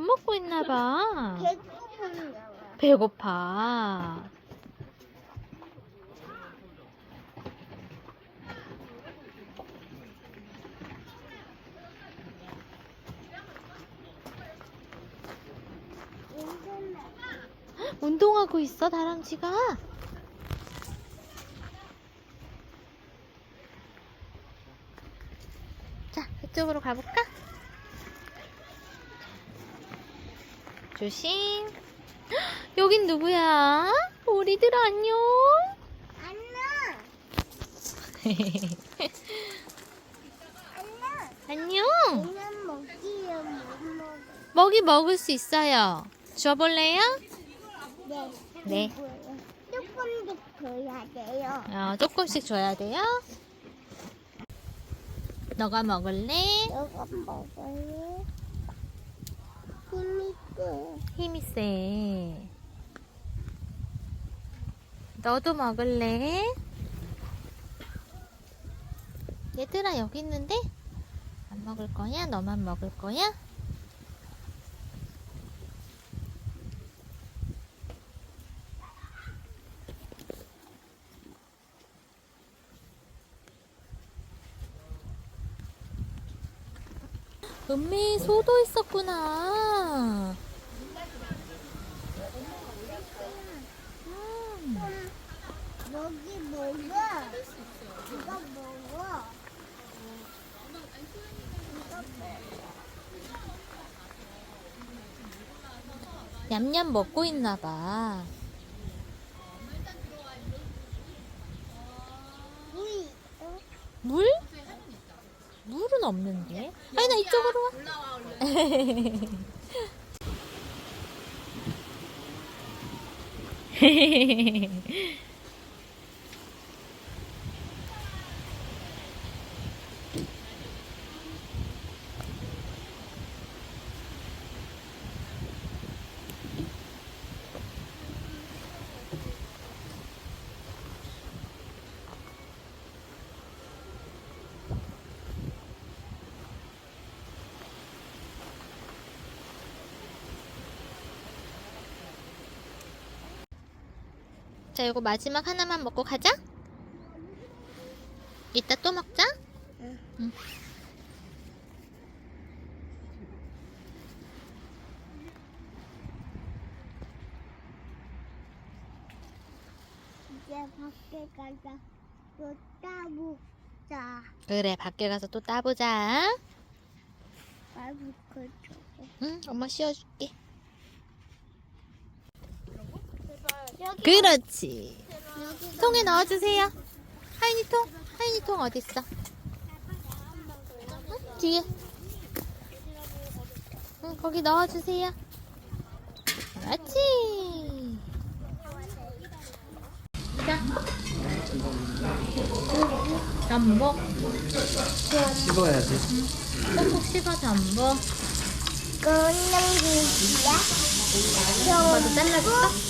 밥 먹고 있나 봐. 배고파. 운동하고 있어, 다람쥐가. 자, 이쪽으로 가볼까? 조심. 헉, 여긴 누구야? 우리들 안녕. 안녕. 안녕. 먹어. 먹이 먹을 수 있어요. 줘볼래요? 네. 네. 이거요. 조금 더 줘야 돼요. 어, 조금씩 줘야 돼요. 너가 먹을래? 이거 먹어요. 힘이 끄. 세. 너도 먹을래? 얘들아 여기 있는데? 안 먹을 거야? 너만 먹을 거야? 은미 소도 있었구나. 음. 여기 먹어. 이거 먹어. 냠냠 먹고 있나 봐. 우이. 어? 물? 물은 없는데. 아이나 이쪽으로 와. 자, 이거 마지막 하나만 먹고 가자. 이따 또 먹자. 응. 응. 이제 밖에 가자. 또 따보자. 그래, 밖에 가서 또 따보자. 줘. 응, 엄마 씌워줄게. 여기 그렇지. 통에 넣어주세요. 하인이 통, 하인이 통 어딨어? 응, 뒤에. 응, 거기 넣어주세요. 그렇지. 자. 전복. 씹어야지. 꼭꼭 씹어 전복. 건강기야. 오빠도 잘라줄까?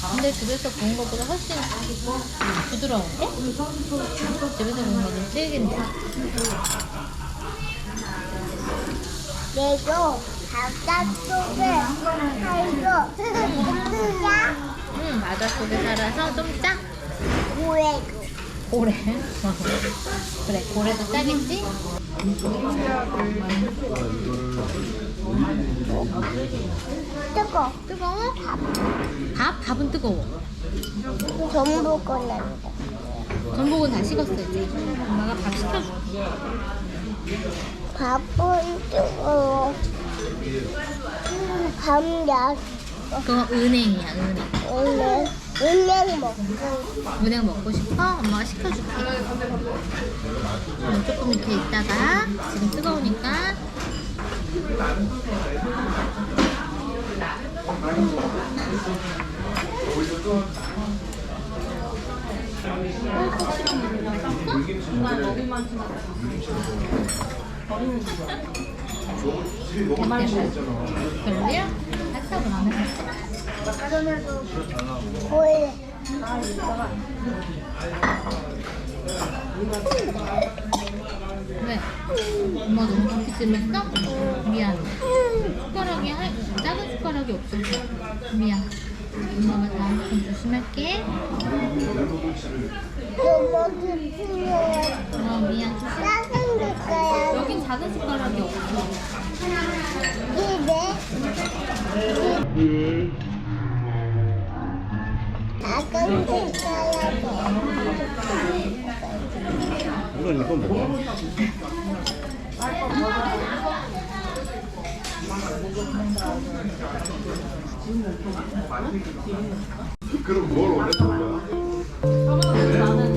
근데 집에서 구운 것보다 훨씬 부드러운데? 집에서 구운 거는 질긴데. 내도 바닷속에 살고 누구야? 응, 바닷속에 살아서 좀 짜. 고래도 고래. 그래, 고래도 짜겠지? 뜨거. 뜨거워? 밥? 밥은 뜨거워. 전복 꺼낸다. 전복은 다 식었어, 이제. 엄마가 밥 시켜줄게. 밥은 뜨거워. 감자 그거 은행이야, 은행. 오늘 은행 먹고 은행 먹고 싶어? 엄마가 시켜줄게. 그럼 조금 이렇게 있다가 지금 뜨거우니까 별로야? 살짝은 안 해. 보일래. 왜? 엄마 너무 깊이 찔렀어? 미안. 숟가락이 할, 작은 숟가락이 없어서 미안. 엄마가 다음부터 조심할게. 너무 귀여워. 어 미안. 조심. 작은 색깔. 여긴 작은 숟가락이 없어. 입 색깔하고. 이건 뭐야? 그럼 뭘 원했던 거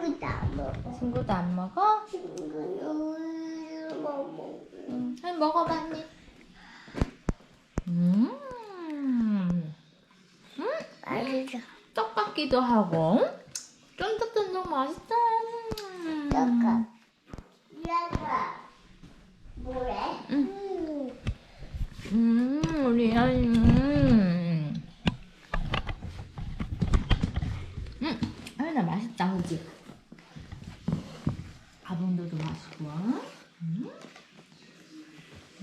친구도 안 먹어. 친구도 안 먹어? 친구는 먹어. 응. 한 먹어봐 언니. 음. 맛있어. 떡 같기도 하고 쫀득쫀득 맛있다. 음. 잠깐. 얘가 뭐래? 응. 음, 우 리 아이. 음. 음, 아이나 맛있다, 그지? 가봉도도 맛있고. 음.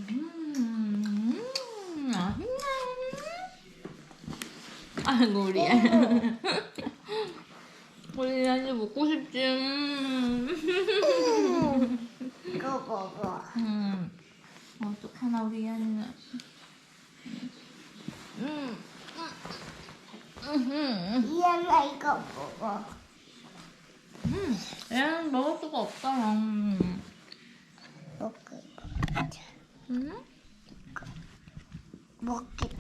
음, 맛있네. 아이고, 우리 아이. 우리 아이 먹고 싶지. 음. 이거 먹어. 음, 어떡하나 우리 아이는. 얘가 이거 먹어. 음, 얘는 먹을 수가 없잖아. 음, 먹을 거. 음? 먹겠대.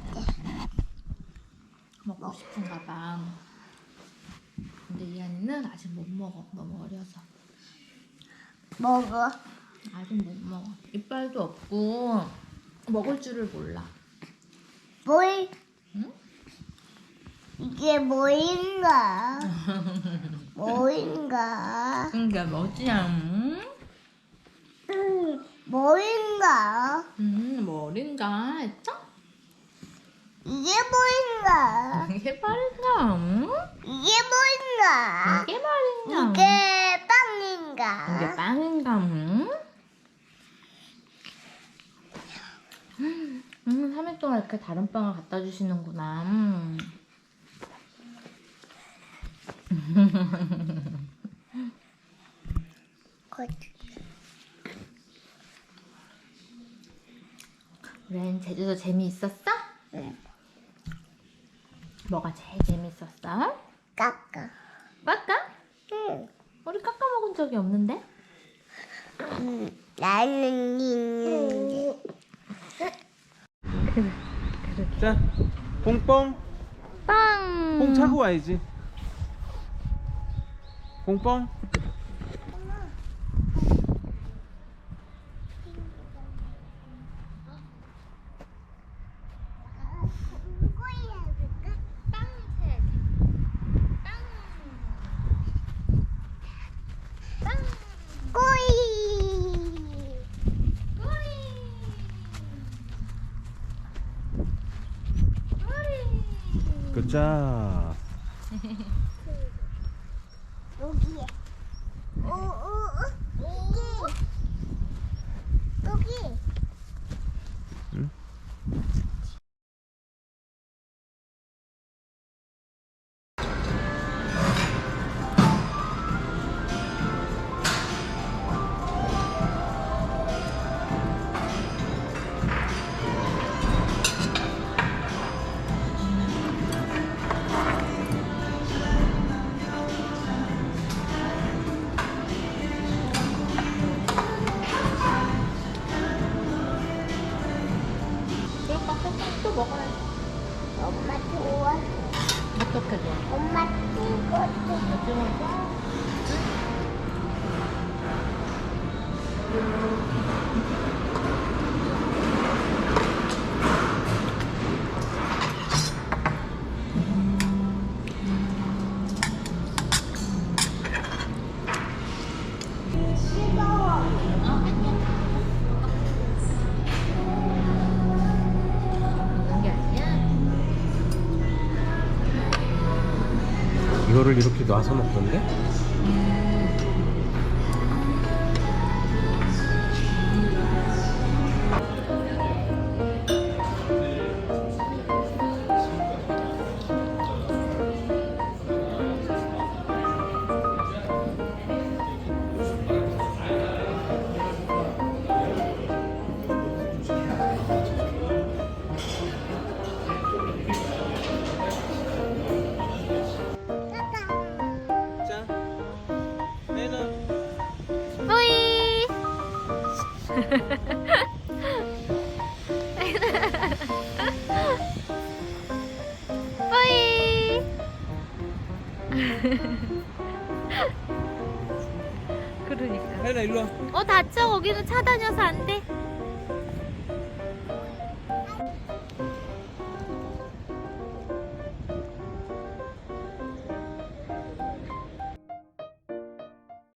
먹고 싶은가 봐. 근데 이 아이는 아직 못 먹어. 너무 어려서. 먹어. 아직 못 먹어. 이빨도 없고 먹을 줄을 몰라. 뭘? 응? 이게 뭐인가? 뭐인가? 그러니까 뭐지야? 음, 음, 뭐인가? 음 뭐린가 했죠? 이게 뭐인가? 이게 빠른가? 음? 이게 뭐인가? 이게 말인가? 이게 빵인가? 이게 빵인가? 음? 음, 3일 동안 이렇게 다른 빵을 갖다 주시는구나. 음. 곧. 우린 제주도 재미있었어? 응. 뭐가 제일 재밌었어? 깎아. 까까? 응. 우리 까까 먹은 적이 없는데? 음, 나는 있는데. 자, 뽕뽕. 빵! 뽕 차고 와야지. 뽕뽕. 꼬이. 굿자. 놔서 먹던데? 뿌이! 그러니까. 혜연아 일로 와. 어, 다쳐. 거기는 차 다녀서 안 돼.